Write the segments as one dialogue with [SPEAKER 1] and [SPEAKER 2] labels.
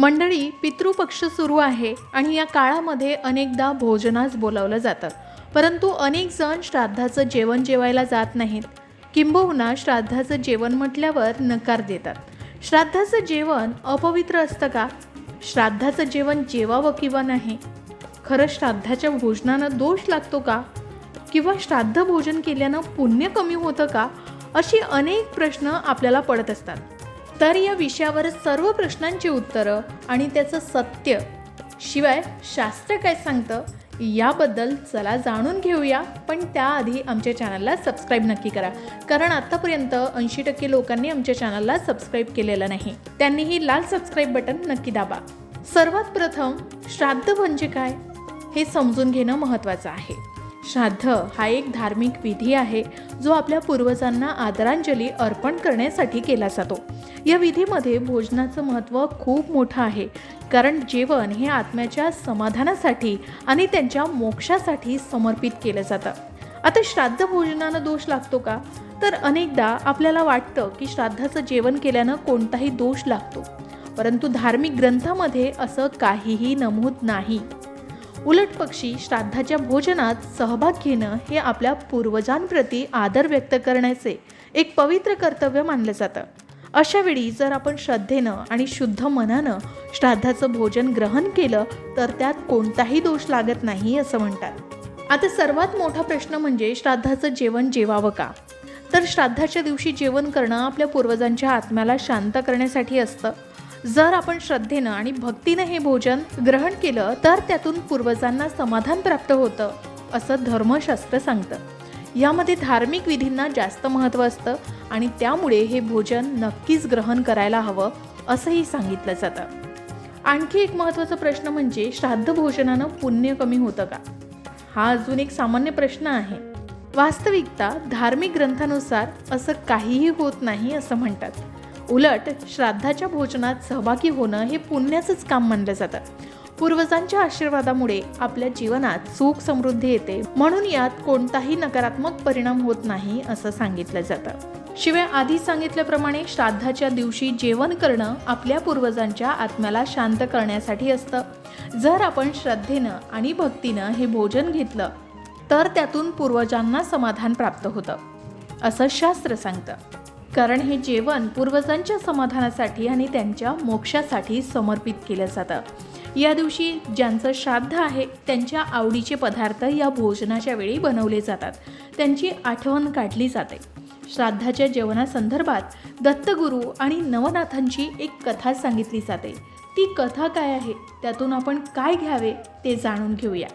[SPEAKER 1] मंडळी पितृपक्ष सुरू आहे आणि या काळामध्ये अनेकदा भोजनास बोलावलं जातं. परंतु अनेक जण श्राद्धाचं जेवण जेवायला जात नाहीत. किंबहुना श्राद्धाचं जेवण म्हटल्यावर नकार देतात. श्राद्धाचं जेवण अपवित्र असतं का? श्राद्धाचं जेवण जेवावं किंवा नाही? खरं श्राद्धाच्या भोजनानं दोष लागतो का? किंवा श्राद्ध भोजन केल्यानं पुण्य कमी होतं का? अशी अनेक प्रश्न आपल्याला पडत असतात. तर या विषयावर सर्व प्रश्नांची उत्तरं आणि त्याचं सत्य. शिवाय शास्त्र काय सांगतं याबद्दल चला जाणून घेऊया पण त्याआधी आमच्या चॅनलला सबस्क्राईब नक्की करा. कारण आत्तापर्यंत ऐंशी टक्के लोकांनी आमच्या चॅनलला सबस्क्राईब केलेलं नाही. त्यांनीही लाल सबस्क्राईब बटन नक्की दाबा. सर्वात प्रथम श्राद्ध म्हणजे काय? हे समजून घेणं महत्त्वाचं आहे. श्राद्ध हा एक धार्मिक विधी आहे जो आपल्या पूर्वजांना आदरांजली अर्पण करण्यासाठी केला जातो. या विधीमध्ये भोजनाचं महत्त्व खूप मोठं आहे कारण जेवण हे आत्म्याच्या समाधानासाठी आणि त्यांच्या मोक्षासाठी समर्पित केलं जातं. आता श्राद्ध भोजनानं दोष लागतो का? तर अनेकदा आपल्याला वाटतं की श्राद्धाचं जेवण केल्यानं कोणताही दोष लागतो. परंतु धार्मिक ग्रंथामध्ये असं काहीही नमूद नाही. उलट पक्षी श्राद्धाच्या भोजनात सहभाग घेणं हे आपल्या पूर्वजांप्रती आदर व्यक्त करण्याचे एक पवित्र कर्तव्य मानलं जातं. अशावेळी जर आपण श्रद्धेनं आणि शुद्ध मनानं श्राद्धाचं भोजन ग्रहण केलं तर त्यात कोणताही दोष लागत नाही असं म्हणतात. आता सर्वात मोठा प्रश्न म्हणजे श्राद्धाचं जेवण जेवावं का? तर श्राद्धाच्या दिवशी जेवण करणं आपल्या पूर्वजांच्या आत्म्याला शांत करण्यासाठी असतं. जर आपण श्रद्धेनं आणि भक्तीनं हे भोजन ग्रहण केलं तर त्यातून पूर्वजांना समाधान प्राप्त होतं असं धर्मशास्त्र सांगतं. यामध्ये धार्मिक विधींना जास्त महत्त्व असतं आणि त्यामुळे हे भोजन नक्कीच ग्रहण करायला हवं असंही सांगितलं जातं. आणखी एक महत्त्वाचा प्रश्न म्हणजे श्राद्ध भोजनानं पुण्य कमी होतं का? हा अजून एक सामान्य प्रश्न आहे. वास्तविकता धार्मिक ग्रंथानुसार असं काहीही होत नाही असं म्हणतात. उलट श्राद्धाच्या भोजनात सहभागी होणं हे पुण्याचंच काम मानलं जातं. पूर्वजांच्या आशीर्वादामुळे आपल्या जीवनात सुख समृद्धी येते. म्हणून यात कोणताही नकारात्मक परिणाम होत नाही असं सांगितलं जातं. शिवाय आधी सांगितल्याप्रमाणे श्राद्धाच्या दिवशी जेवण करणं आपल्या पूर्वजांच्या आत्म्याला शांत करण्यासाठी असतं. जर आपण श्रद्धेनं आणि भक्तीनं हे भोजन घेतलं तर त्यातून पूर्वजांना समाधान प्राप्त होतं असं शास्त्र सांगतं. कारण हे जेवण पूर्वजांच्या समाधानासाठी आणि त्यांच्या मोक्षासाठी समर्पित केलं जातं. या दिवशी ज्यांचं श्राद्ध आहे त्यांच्या आवडीचे पदार्थ या भोजनाच्या वेळी बनवले जातात. त्यांची आठवण काढली जाते. श्राद्धाच्या जेवणासंदर्भात दत्तगुरू आणि नवनाथांची एक कथा सांगितली जाते. ती कथा काय आहे? त्यातून आपण काय घ्यावे ते जाणून घेऊया.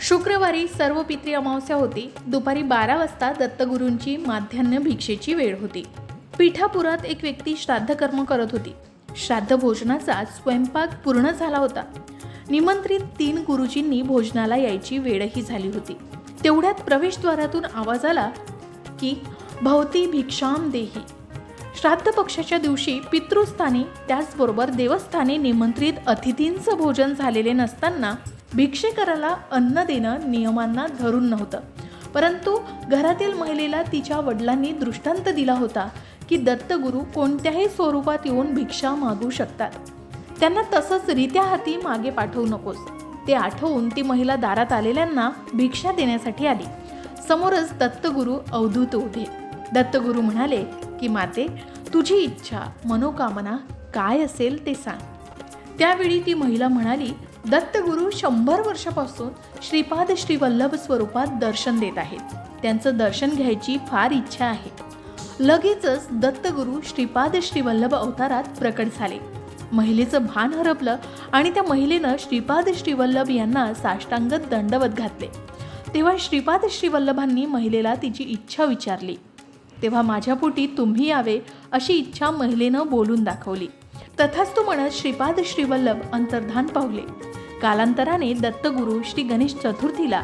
[SPEAKER 1] शुक्रवारी सर्व पित्री अमावस्या होती. दुपारी बारा वाजता दत्तगुरूंची माध्यान्ह भिक्षेची वेळ होती. पीठापुरात एक व्यक्ती श्राद्धकर्म करत होती. श्राद्ध भोजनाचा स्वयंपाक पूर्ण झाला होता. निमंत्रित तीन गुरुजींनी भोजनाला यायची वेळही झाली होती. तेवढ्यात प्रवेशद्वारातून आवाज आला की भवती भिक्षाम देही. श्राद्ध पक्षाच्या दिवशी पितृस्थानी त्याचबरोबर देवस्थानी निमंत्रित अतिथींचं भोजन झालेले नसताना भिक्षेकराला अन्न देणं नियमांना धरून नव्हतं. परंतु घरातील महिलेला तिच्या वडिलांनी दृष्टांत दिला होता. की दत्तगुरू कोणत्याही स्वरूपात येऊन भिक्षा मागू शकतात. त्यांना तसंच रित्या हाती मागे पाठवू नकोस. ते आठवून ती महिला दारात आलेल्यांना भिक्षा देण्यासाठी आली. समोरच दत्तगुरू अवधूत उभे. दत्तगुरू म्हणाले की माते तुझी इच्छा मनोकामना काय असेल ते सांग. त्यावेळी ती महिला म्हणाली दत्तगुरू शंभर वर्षापासून श्रीपाद श्रीवल्लभ स्वरूपात दर्शन देत आहेत. त्यांचं दर्शन घ्यायची फार इच्छा आहे. लगेचच दत्तगुरू श्रीपाद श्रीवल्लभ अवतारात प्रकट झाले. महिलेचं भान हरपलं आणि त्या महिलेनं श्रीपाद श्रीवल्लभ यांना साष्टांगत दंडवत घातले. तेव्हा श्रीपाद श्रीवल्लभांनी महिलेला तिची इच्छा विचारली. तेव्हा माझ्या पोटी तुम्ही यावे अशी इच्छा महिलेनं बोलून दाखवली. तथाच तो म्हणत श्रीपाद श्रीवल्लभ अंतर्धान पावले. कालांतराने दत्तगुरू श्री गणेश चतुर्थीला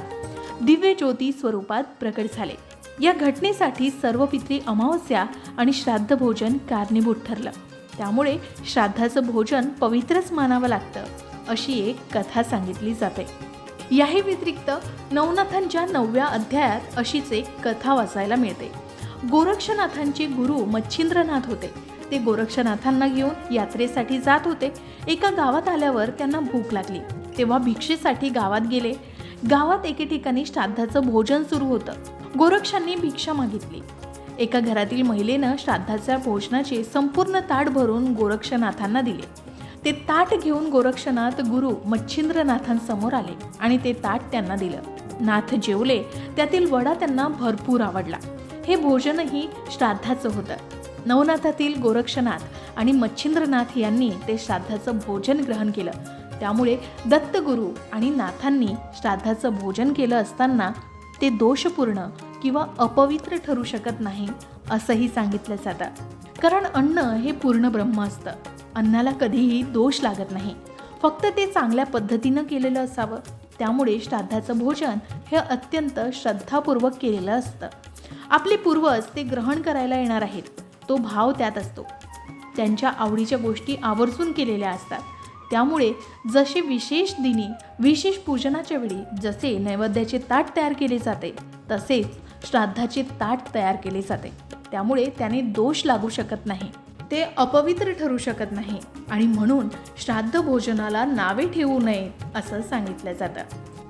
[SPEAKER 1] दिव्य ज्योती स्वरूपात प्रकट झाले. या घटनेसाठी सर्व पित्री अमावस्या आणि श्राद्ध भोजन कारणीभूत ठरलं. त्यामुळे श्राद्धाचं भोजन पवित्रच मानावं लागतं अशी एक कथा सांगितली जाते. याही व्यतिरिक्त नवनाथांच्या नवव्या अध्यायात अशीच एक कथा वाचायला मिळते. गोरक्षनाथांचे गुरु मच्छिंद्रनाथ होते. ते गोरक्षनाथांना घेऊन यात्रेसाठी जात होते. एका गावात आल्यावर त्यांना भूक लागली. तेव्हा भिक्षेसाठी गावात गेले. गावात एके ठिकाणी श्राद्धाचं भोजन सुरू होतं. गोरक्षांनी भिक्षा मागितली. एका घरातील महिलेनं श्राद्धाच्या भोजनाचे संपूर्ण ताट भरून गोरक्षनाथांना दिले. ते ताट घेऊन गोरक्षनाथ गुरु मच्छिंद्रनाथांसमोर आले आणि ते ताट त्यांना दिलं. नाथ जेवले त्यातील वडा त्यांना भरपूर आवडला. हे भोजनही श्राद्धाचं होतं. नवनाथातील गोरक्षनाथ आणि मच्छिंद्रनाथ यांनी ते श्राद्धाचं भोजन ग्रहण केलं. त्यामुळे दत्तगुरू आणि नाथांनी श्राद्धाचं भोजन केलं असताना ते दोषपूर्ण किंवा अपवित्र ठरू शकत नाही असंही सांगितलं जातं. कारण अन्न हे पूर्ण ब्रह्म असतं. अन्नाला कधीही दोष लागत नाही. फक्त ते चांगल्या पद्धतीनं केलेलं असावं. त्यामुळे श्राद्धाचं भोजन हे अत्यंत श्रद्धापूर्वक केलेलं असतं. आपले पूर्वज ते ग्रहण करायला येणार आहेत. तो भाव त्यात असतो. त्यांच्या आवडीच्या गोष्टी आवर्जून केलेल्या असतात. त्यामुळे जसे विशेष दिनी विशेष पूजनाच्या वेळी जसे नैवेद्याचे ताट तयार केले जाते तसेच श्राद्धाचे ताट तयार केले जाते. त्यामुळे त्याने दोष लागू शकत नाही. ते अपवित्र ठरू शकत नाही आणि म्हणून श्राद्ध भोजनाला नावे ठेवू नयेत असं सांगितलं जातं.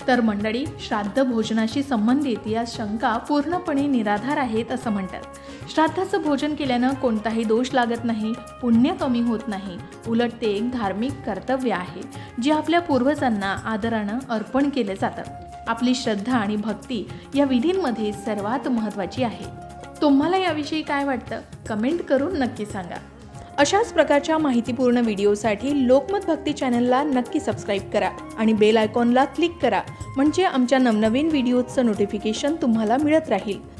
[SPEAKER 1] तर मंडळी श्राद्ध भोजनाशी संबंधित या शंका पूर्णपणे निराधार आहेत असं म्हणतात. श्राद्धाचं भोजन केल्यानं कोणताही दोष लागत नाही पुण्य कमी होत नाही. उलट ते एक धार्मिक कर्तव्य आहे जे आपल्या पूर्वजांना आदरानं अर्पण केलं जातं. आपली श्रद्धा आणि भक्ती या विधींमध्ये सर्वात महत्त्वाची आहे. तुम्हाला याविषयी काय वाटतं? कमेंट करून नक्की सांगा. अशाच प्रकारच्या माहितीपूर्ण व्हिडिओसाठी लोकमत भक्ती चॅनलला नक्की सबस्क्राईब करा आणि बेल आयकॉनला क्लिक करा म्हणजे आमच्या नवनवीन व्हिडिओचं नोटिफिकेशन तुम्हाला मिळत राहील.